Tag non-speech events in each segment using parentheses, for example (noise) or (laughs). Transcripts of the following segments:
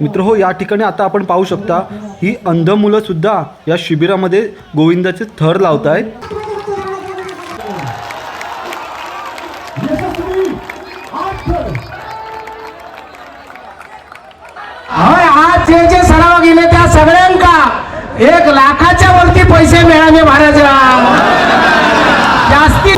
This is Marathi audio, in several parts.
मित्र हो या ठिकाणी आता आपण पाहू शकता ही अंध मुलं सुद्धा या शिबिरामध्ये गोविंदाचे थर लावत आहेत होय आज जे जे सराव गेले त्या सगळ्यांका एक लाखाच्या वरती पैसे मिळाले महाराजा. जास्ती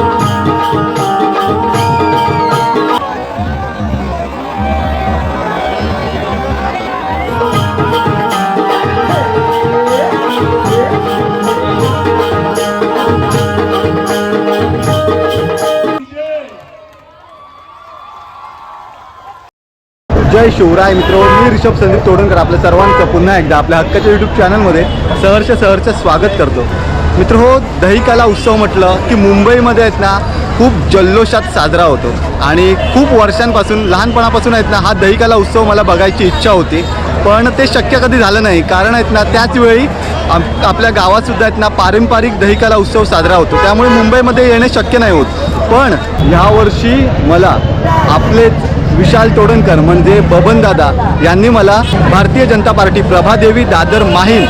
जय शिवराय मित्र मी रिषभ संदीप तोडणकर आपल्या सर्वांचं पुन्हा एकदा आपल्या हक्काच्या यूट्यूब चॅनलमध्ये सहर्ष सहर्ष स्वागत करतो. मित्र हो दहीकाला उत्सव म्हटलं की मुंबईमध्ये आहेत ना खूप जल्लोषात साजरा होतो. आणि खूप वर्षांपासून लहानपणापासून आहेत ना हा दहीकाला उत्सव मला बघायची इच्छा होती. पण ते शक्य कधी झालं नाही. कारण आहेत ना त्याचवेळी आप आपल्या गावातसुद्धा आहेत ना पारंपरिक दहीकाला उत्सव साजरा होतो. त्यामुळे मुंबईमध्ये येणे शक्य नाही होत. पण यावर्षी मला आपलेच विशाल तोडणकर म्हणजे बबनदादा यांनी मला भारतीय जनता पार्टी प्रभादेवी दादर माहीम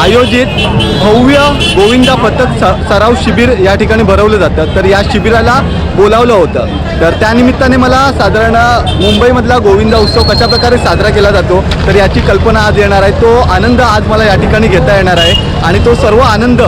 आयोजित भव्य गोविंदा पथक स सराव शिबिर या ठिकाणी भरवलं जातं. तर या शिबिराला बोलावलं होतं. तर त्यानिमित्ताने मला साधारण मुंबईमधला गोविंदा उत्सव कशा प्रकारे साजरा केला जातो तर याची कल्पना आज येणार आहे. तो आनंद आज मला या ठिकाणी घेता येणार आहे. आणि तो सर्व आनंद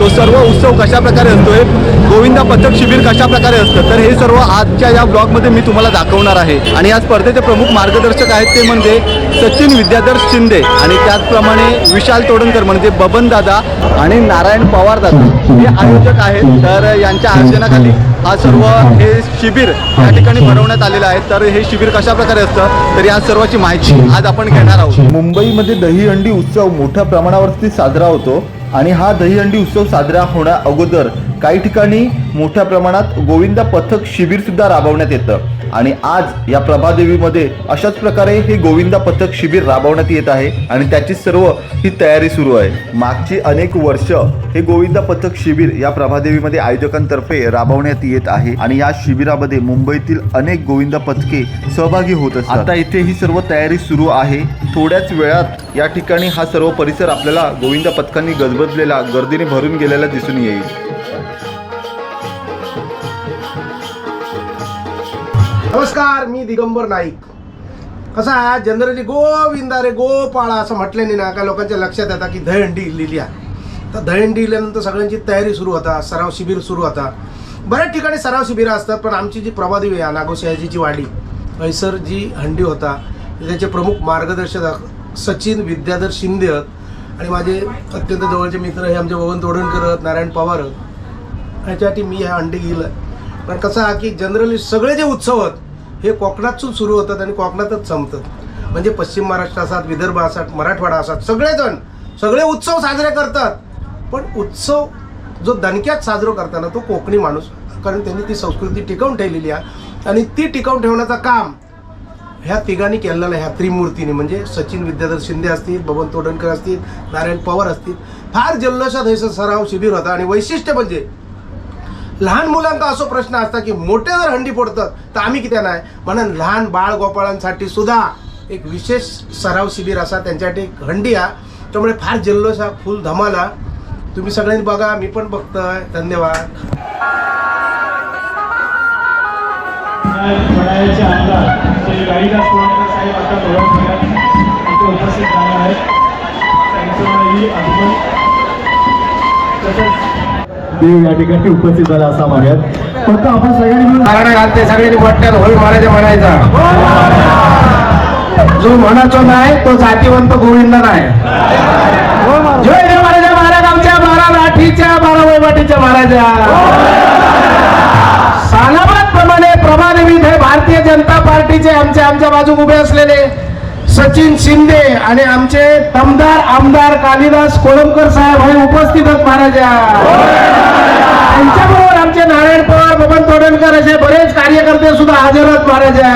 तो सर्व उत्सव कशा प्रकारे असतो आहे गोविंदा पथक शिबिर कशा प्रकारे असतं तर हे सर्व आजच्या या ब्लॉगमध्ये मी तुम्हाला दाखवणार आहे. आणि या स्पर्धेचे प्रमुख मार्गदर्शक आहेत ते म्हणजे सचिन विद्याधर शिंदे आणि त्याचप्रमाणे विशाल तोडणकर म्हणजे बबन दादा आणि नारायण पवार दादा. हे आयोजक आहेत तर यांच्या आयोजनाखाली हा सर्व हे शिबिर या ठिकाणी भरवण्यात आलेलं आहे. तर हे शिबिर कशा प्रकारे असतं? तर या सर्वाची माहिती आज आपण घेणार आहोत. मुंबईमध्ये दहीहंडी उत्सव मोठ्या प्रमाणावरती साजरा होतो आणि हा दहीहंडी उत्सव साजरा होण्या अगोदर काही ठिकाणी मोठ्या प्रमाणात गोविंदा पथक शिबिर सुद्धा राबवण्यात येतं. आणि आज या प्रभादेवीमध्ये अशाच प्रकारे हे गोविंदा पथक शिबिर राबवण्यात येत आहे आणि त्याची सर्व ही तयारी सुरू आहे. मागची अनेक वर्ष हे गोविंदा पथक शिबिर या प्रभादेवीमध्ये आयोजकांतर्फे राबवण्यात येत आहे आणि या शिबिरामध्ये मुंबईतील अनेक गोविंदा पथके सहभागी होत असतात. आता इथे ही सर्व तयारी सुरू आहे. थोड्याच वेळात या ठिकाणी हा सर्व परिसर आपल्याला गोविंदा पथकांनी गजबजलेला गर्दीने भरून गेलेला दिसून येईल. नमस्कार मी दिगंबर नाईक. कसं आहे जनरली गोविंदा रे गोपाळा असं म्हटल्याने ना का लोकांच्या लक्षात येतात की दहीहंडी लिहिली आहे. तर दहीहंडी लिहिल्यानंतर सगळ्यांची तयारी सुरू होता सराव शिबिर सुरू होता. बऱ्याच ठिकाणी सराव शिबिरं असतात पण आमची जी प्रभादेवी आहे नागोशहाजीची वाडी हैसर जी हंडी होता त्याचे प्रमुख मार्गदर्शक सचिन विद्याधर शिंदे आणि माझे अत्यंत जवळचे मित्र हे आमचे बबन तोडणकर नारायण पवार ह्याच्यासाठी मी ह्या अंडी गेलं पण कसं आहे की जनरली सगळे जे उत्सव आहेत हे कोकणातून सुरू होतात आणि कोकणातच संपतात. म्हणजे पश्चिम महाराष्ट्र असतात विदर्भ असतात मराठवाडा असतात सगळेजण सगळे उत्सव साजरे करतात. पण उत्सव जो दणक्यात साजरा करताना तो कोकणी माणूस कारण त्यांनी ती संस्कृती टिकवून ठेवलेली आहे. आणि ती टिकवून ठेवण्याचं काम ह्या तिघांनी केलेलं आहे ह्या त्रिमूर्तीने. म्हणजे सचिन विद्याधर शिंदे असतील बबन तोडणकर असतील नारायण पवार असतील. फार जल्लोषात हे सराव शिबिर होता. आणि वैशिष्ट्य म्हणजे लहान मुलांचा असो प्रश्न असता की मोठे जर हंडी फोडतात तर आम्ही किती नाही म्हणून लहान बाळ गोपाळांसाठी सुद्धा एक विशेष सराव शिबिर असा त्यांच्यासाठी एक हंडी हा. त्यामुळे फार जल्लोष हा फुल धमाला तुम्ही सगळ्यांनी बघा मी पण बघतोय. धन्यवाद. वडाळ्याचे आमदार श्री साहेब आता इथे उपस्थित राहणार आहेत. त्यांचंही अभिमान तसंच देव या ठिकाणी उपस्थित झाला असा म्हणूयात फक्त आपण सगळ्यांनी मिळून कारण घालते सगळ्यांनी मोठ्यात होय महाराजा म्हणायचा. जो म्हणाचो नाही तो जातीवंत गोविंद नाही. जय जय महाराजा महाराज आमच्या बारा लाठीच्या बारा वैवाटीच्या महाराजा. सालाबाद प्रमाणे प्रभादेवी हे भारतीय जनता पार्टीचे आमच्या आमच्या बाजूक उभे असलेले सचिन शिंदे आणि आमचे दमदार आमदार कालिदास कोळंबकर साहेब हे उपस्थित आहेत महाराजा. त्यांच्याबरोबर आमचे नारायण पवार बबन तोडणकर असे बरेच कार्यकर्ते सुद्धा हजर आहेत महाराजा.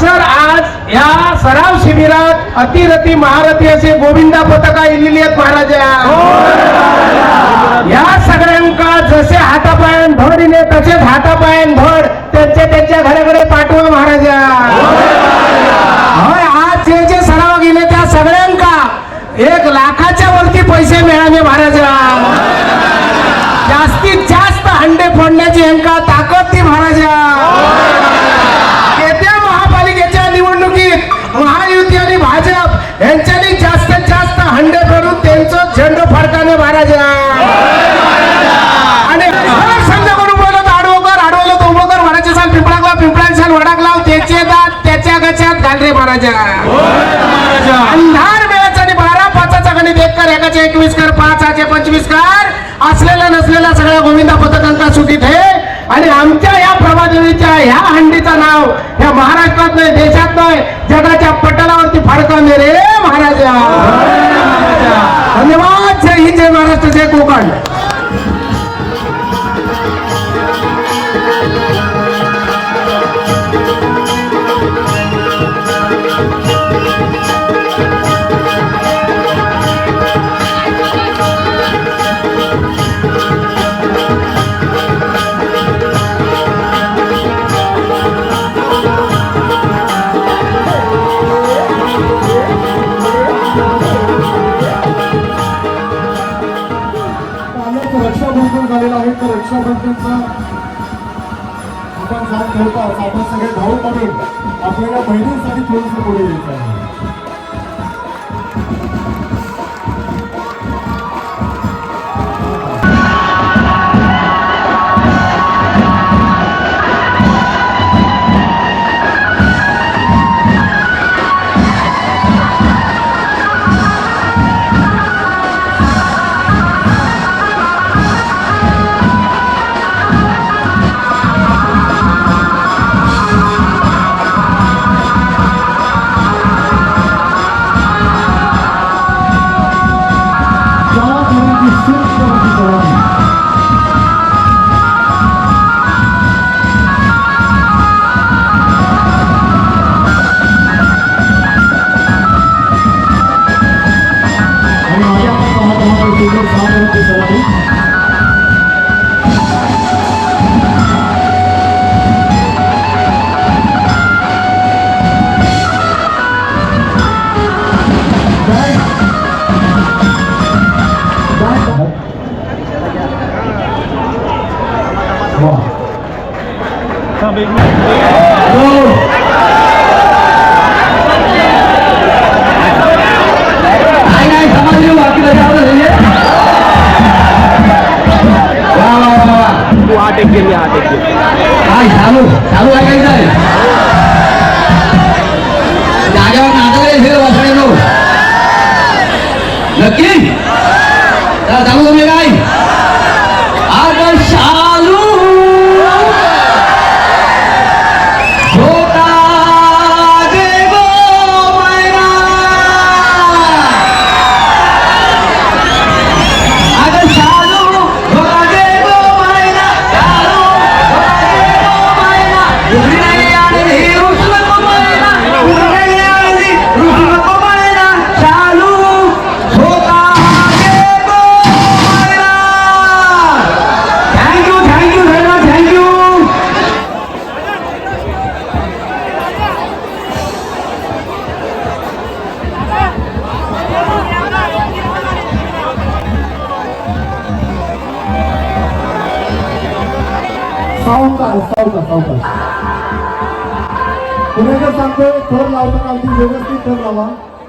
सर आज या सराव शिबिरात अतिरथी महारथी असे गोविंदा पथका येलेली आहेत महाराजा. या सगळ्यांका जसे हातापायन धड इले तसेच हातापायन धड त्यांच्या त्यांच्या घराकडे पाठवा महाराजा. होय आज जे जे सराव गेले त्या सगळ्यांका. एक लाखाच्या वरती पैसे मिळाले महाराजा जास्तीत जास्त हंडे फोडण्याची यांका ताकद ती महाराजा. yeah,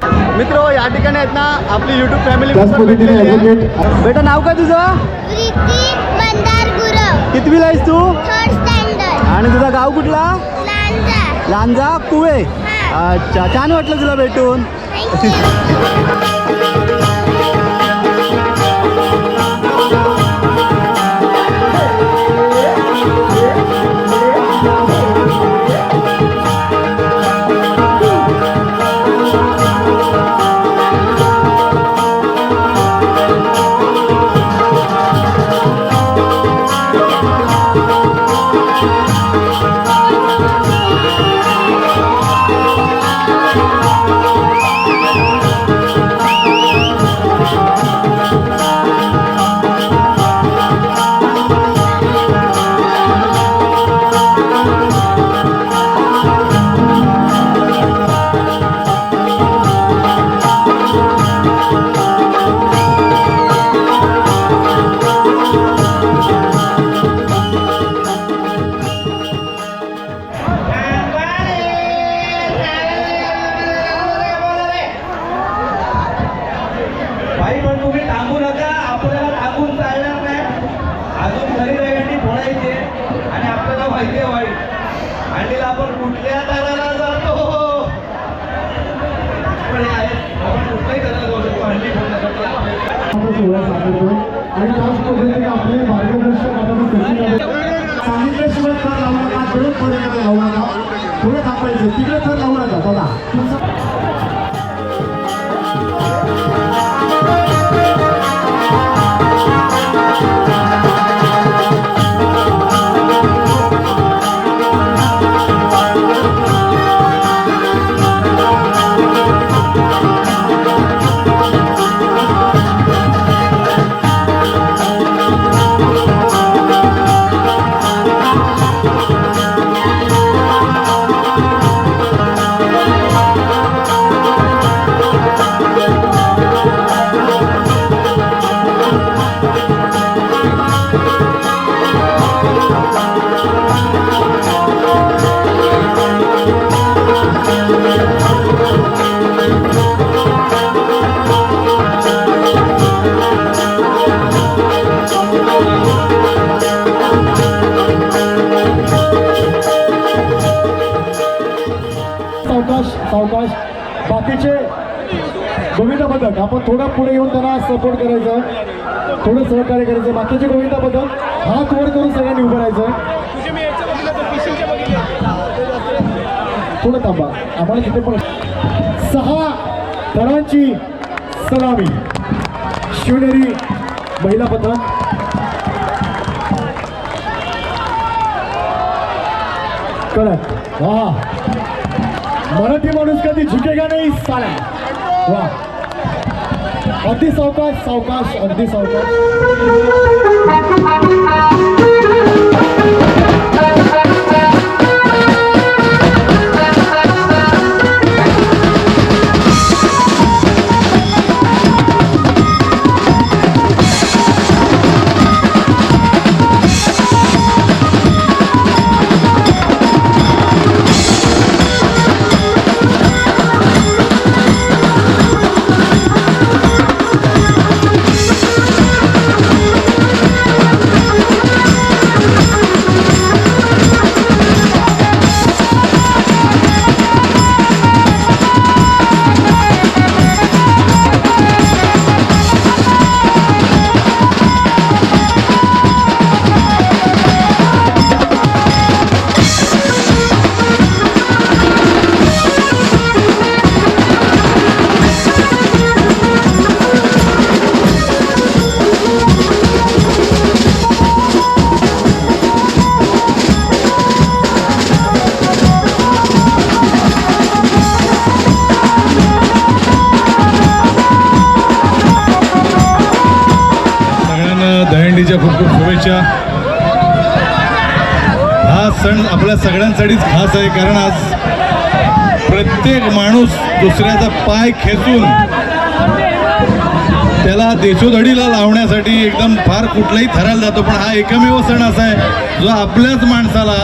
मित्र या ठिकाणी आहेत ना आपली युट्यूब फॅमिली बेटा नाव काय तुझं? कितवी लाईस तू? आणि तुझा गाव कुठला? लांजा. कुवे अच्छा छान वाटलं तुला भेटून. (laughs) आपला आणि त्याच पद्धतीने आपले मार्गदर्शक सांगितल्याशिवाय थर लावू नका लावू नका. थोडं थांबायचं तिकडे थर लावू नका बघा. सावकाश. बाकीचे गोविंदा पथक आपण थोडं पुढे येऊन त्यांना सपोर्ट करायचं. थोडं सहकार्य करायचं. बाकीचे गोविंदा पथक हात वर करून सगळ्यांनी उभं राहायचं. थोडं थांबा. आम्हाला तिथे पण सहा थरांची सलामी. शिवनेरी महिला पथक कळत वा मराठी माणूस कधी झुकेगा नाही? साला वा. अगदी सावकाश सावकाश अगदी सावकाश. दिवाळीच्या खूप खूप शुभेच्छा. हा सण आपल्या सगळ्यांसाठीच खास आहे कारण आज प्रत्येक माणूस दुसऱ्याचा पाय खेचून त्याला देशोधडीला लावण्यासाठी एकदम फार कुठलाही थरायला जातो पण हा एकमेव सण असा आहे जो आपल्याच माणसाला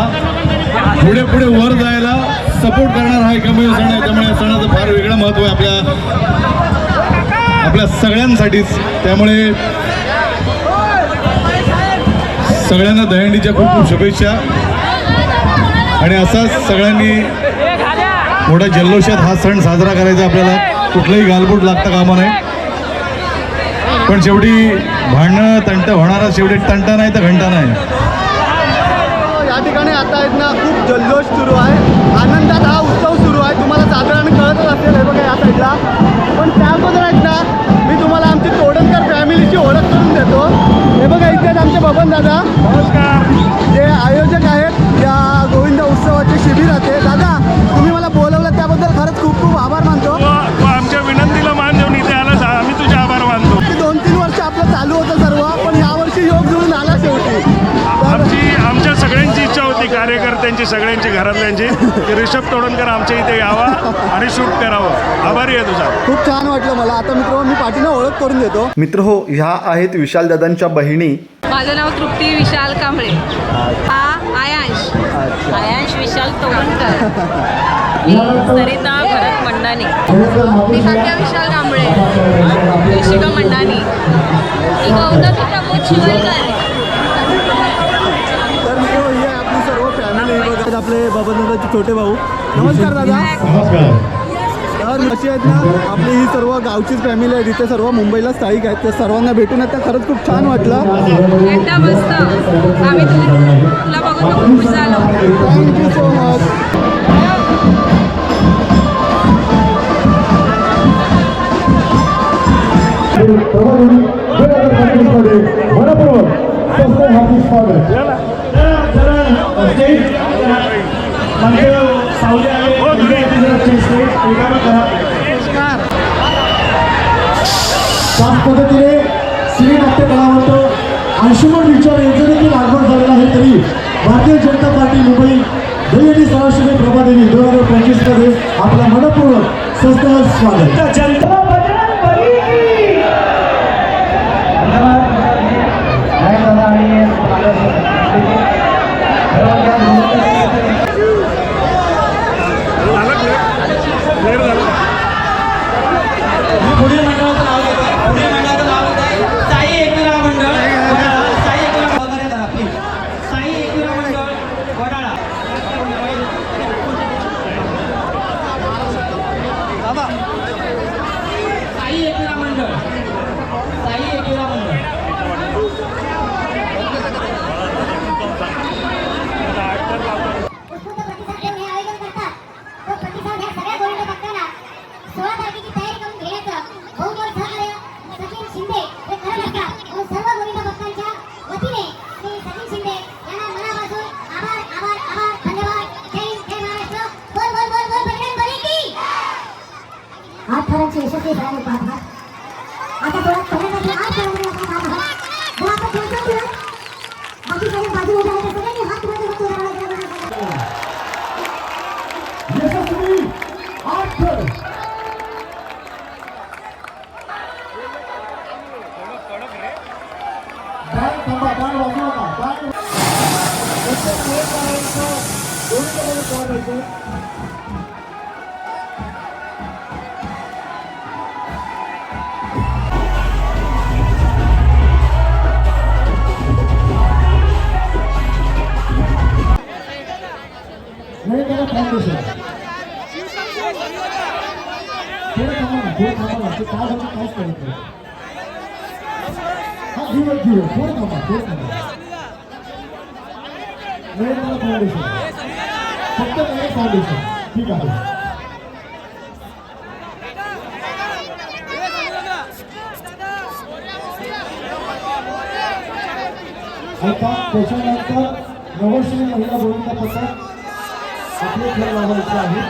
पुढे पुढे वर जायला सपोर्ट करणार हा एकमेव सण आहे. त्यामुळे या सणाचं फार वेगळं महत्त्व आहे आपल्या आपल्या सगळ्यांसाठीच. त्यामुळे सगळ्यांना दहीहंडीच्या खूप खूप शुभेच्छा. आणि असाच सगळ्यांनी मोठ्या जल्लोषात हा सण साजरा करायचा आपल्याला. कुठलंही गालबोट लागता कामा नाही पण शेवटी भांडणं तंट होणारा शेवटी तंटा नाही तर घंटा नाही. या ठिकाणी आता आहेत ना खूप जल्लोष सुरू आहे. आनंदात हा उत्सव सुरू आहे. तुम्हाला साधारण कळतच असेल हे बघा या साईडला पण त्या अगोदर आहेत ना मी तुम्हाला आमची तोडण फॅमिलीची ओळख करून देतो. हे बघा इथे आहेत आमचे बबन दादा. नमस्कार. जे आयोजक आहेत या गोविंद उत्सवाचे शिबिराचे दादा तुम्ही मला बोलवलं त्याबद्दल खरंच खूप खूप आभार मानतो. कार्यकर्त्यांची सगळ्यांची घरातल्यांची. की रिषभ तोडणकर आमच्या इथे यावा आणि शूट करावं. आभारी आहे तुझा. खूप छान वाटलं मला. आता मित्र मी पाठीनं ओळख करून देतो. मित्र हो ह्या आहेत विशाल दादांच्या बहिणी. माझं नाव तृप्ती विशाल कांबळे. हा आयांश. आयांश विशाल तोरणकर (laughs) मी सरिता भरत मंडानी. मी सत्या विशाल कांबळे. ऋषिका मंडानी. मी गौतमी प्रमोद शिवलकर आहेत आपले बाबादादाचे छोटे भाऊ. नमस्कार दादा. नमस्कार. तर अशी आहेत ना आपली ही सर्व गावचीच फॅमिली आहे तिथे सर्व मुंबईला स्थायिक आहेत. त्या सर्वांना भेटून आता खरंच खूप छान वाटलं. एकदम मस्त. आम्ही तुला तुला बघून खूप खुश झालो. थँक्यू सो मच मनपूर्वक स्वस्त हार्दिक स्वागत स्टेज म्हणजे सावली आले स्टेज रिकामं करा त्याच पद्धतीने श्री नाट्य कलावंत अंशुमन विचार यांचं देखील आगमन झालेलं आहे तरी भारतीय जनता पार्टी मुंबई दहिहंडी सरासरी प्रभादेवी दोन हजार पंचवीसमध्ये आपला मनपूर्वक स्वस्त स्वागत जनता 고려 만나서 나오겠다. त्याला फाउंडेशन फक्त फाउंडेशन ठीक आहे ऐका त्याच्यानंतर नवश्री महिला गोविंद पथक आपले खेळ लावायचे आहे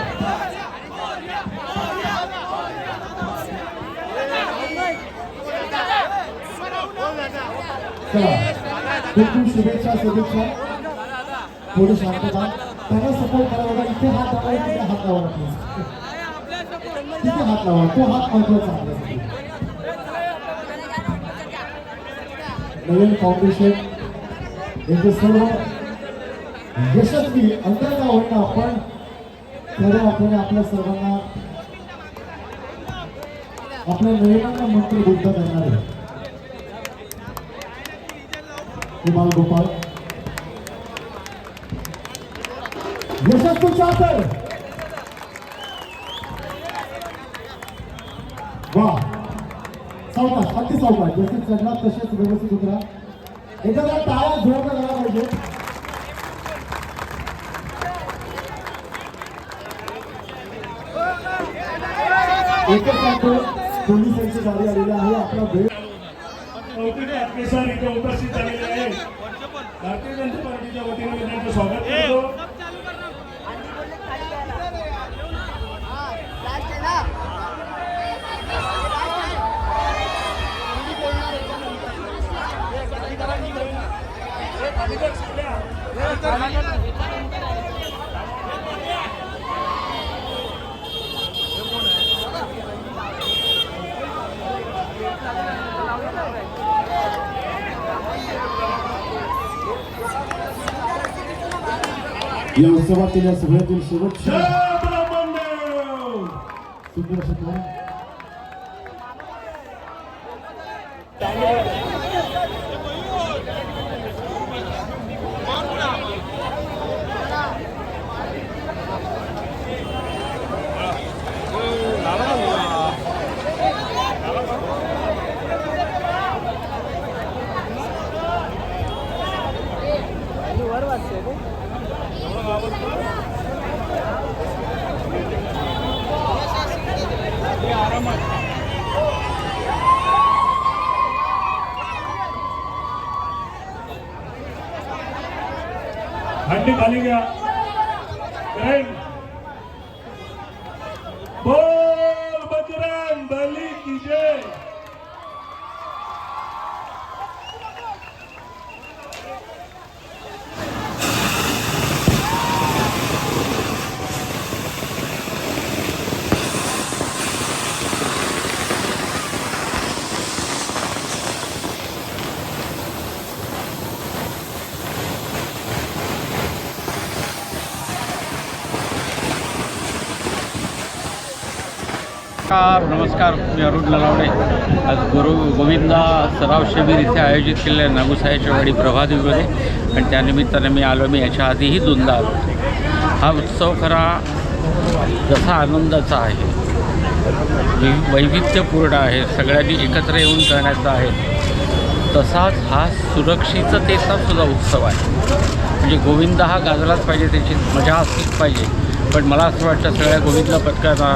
चला खूप खूप शुभेच्छा शुभेच्छा थोडी शांतता त्यांना सपोर्ट करावा बघा इथे हात लावा तिथे हात लावा. please. तिथे हात लावा. तो हात महत्त्वाचा आपल्यासाठी. नवीन फाउंडेशन यांचे सर्व यशस्वी अंतर्गा होईना आपण खऱ्या अर्थाने आपल्या सर्वांना आपल्या नवीनांना मंत्री बुद्ध करणारे कुमार गोपाल यशस्वी चाकर वा. सावकाश अगदी सावकाश जसे चढला तसेच व्यवस्थित उतरा. एखाद्या टाळ्या जोरदार झाला पाहिजे. एकच सांगतो पोलिसांची गाडी आलेली आहे. आपला वेळ कौतिक अत्याचार इथे उपस्थित झालेले आहे. भारतीय जनता पार्टीच्या वतीने त्यांचं स्वागत करतो. या उत्सवातील या सगळ्यातील शेवटच्या जय ब्रह्मदेव! सुंदर असे दोन हंडी खाली घ्या बजरंग बोल बजरंग बली की जय नमस्कार नमस्कार मी अरुण नलावडे आज गुरु गोविंदा सराव शिबिर इथे आयोजित केलेलं आहे वाडी प्रभादेवीमध्ये आणि त्यानिमित्ताने मी आलो मी याच्या आधीही दोनदा आलो. हा उत्सव खरा जसा आनंदाचा आहे. वैविध्यपूर्ण आहे सगळ्यांनी एकत्र येऊन करण्याचा आहे. तसाच हा सुरक्षिततेचा सुद्धा उत्सव आहे. म्हणजे गोविंदा हा गाजलाच पाहिजे त्याची मजा असलीच पाहिजे. पण मला असं वाटतं सगळ्या गोविंदला पथकांना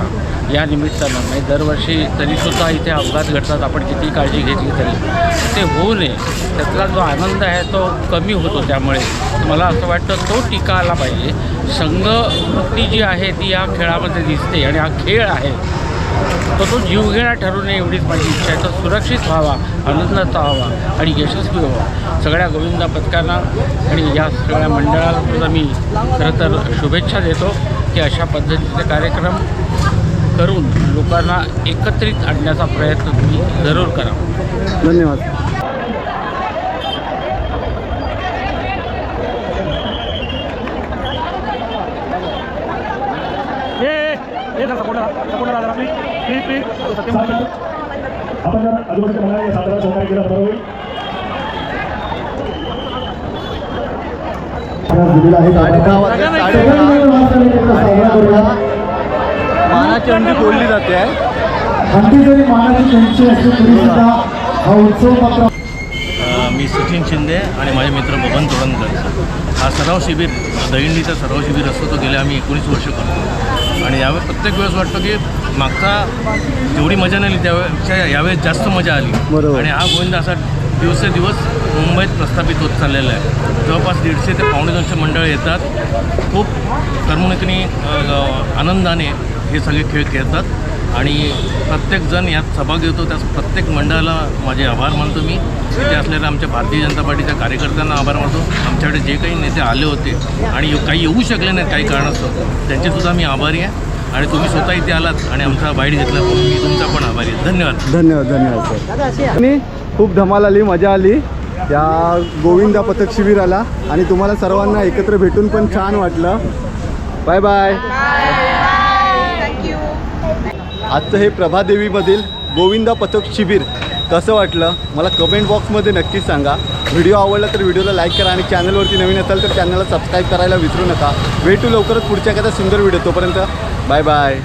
या निमित्तानं. म्हणजे दरवर्षी तरीसुद्धा इथे अपघात घडतात. आपण किती काळजी घेतली तरी. ते होऊ नये. त्यातला जो आनंद आहे तो कमी होतो त्यामुळे. मला असं वाटतं तो टीका आला पाहिजे. संघवृत्ती जी आहे ती या खेळामध्ये दिसते आणि हा खेळ आहे. तो तो जीवघेणा ठरू नये एवढीच माझी इच्छा आहे. तो सुरक्षित व्हावा आनंदाचा व्हावा आणि यशस्वी व्हावा. सगळ्या गोविंदा पथकांना आणि या सगळ्या मंडळाला सुद्धा मी खरं तर शुभेच्छा देतो. की अशा पद्धतीचे कार्यक्रम करून लोकांना एकत्रित आणण्याचा प्रयत्न तुम्ही जरूर करा. धन्यवाद. आपण जर आजूबाजूच्या मुलांना साधारण सहकार्य केलं बरं होईल दिलेला आहे साडेदहा वाजता साडेदहा साजरा करूया मानाची अंडी बोलली जाते आहे हंडी जरी मानाची त्यांची असली तरी सुद्धा हा उत्सव मात्र अ, मी सचिन शिंदे आणि माझे मित्र बबन तोडणकर हा सराव शिबिर दहिंडीचा सराव शिबिर असतो तो गेले आम्ही एकोणीस वर्ष करतो. आणि यावेळेस प्रत्येक वेळेस वाटतं की मागचा जेवढी मजा नाही आली त्यावेळेच्या यावेळेस जास्त मजा आली. बरोबर. आणि हा गोविंद असा दिवसेदिवस मुंबईत प्रस्थापित होत चाललेला आहे. जवळपास दीडशे ते पावणे दोनशे मंडळ येतात. खूप करमणुकीने आनंदाने हे सगळे खेळ खेळतात. आणि प्रत्येकजण यात सहभाग घेतो त्यास प्रत्येक मंडळाला माझे आभार मानतो मी. इथे असलेल्या आमच्या भारतीय जनता पार्टीच्या कार्यकर्त्यांना आभार मानतो. आमच्याकडे जे काही नेते आले होते आणि काही येऊ शकले नाहीत काही कारणास्तव त्यांचेसुद्धा मी आभारी आहे. आणि तुम्ही स्वतः इथे आलात आणि आमचा बाईट घेतला म्हणून मी तुमचा पण आभारी आहे. धन्यवाद. धन्यवाद धन्यवाद सर. आणि खूप धमाल आली मजा आली. या गोविंदा पथक शिबिराला. आणि तुम्हाला सर्वांना एकत्र भेटून पण छान वाटलं. बाय बाय आजचं हे प्रभादेवीमधील गोविंदा पथक शिबिर कसं वाटलं? मला कमेंट बॉक्समध्ये नक्कीच सांगा. व्हिडिओ आवडला तर व्हिडिओला लाईक करा आणि चॅनलवरती नवीन असाल तर चॅनलला सबस्क्राईब करायला विसरू नका. भेटू लवकरच पुढच्या एखाद्या सुंदर व्हिडिओ तोपर्यंत. Bye bye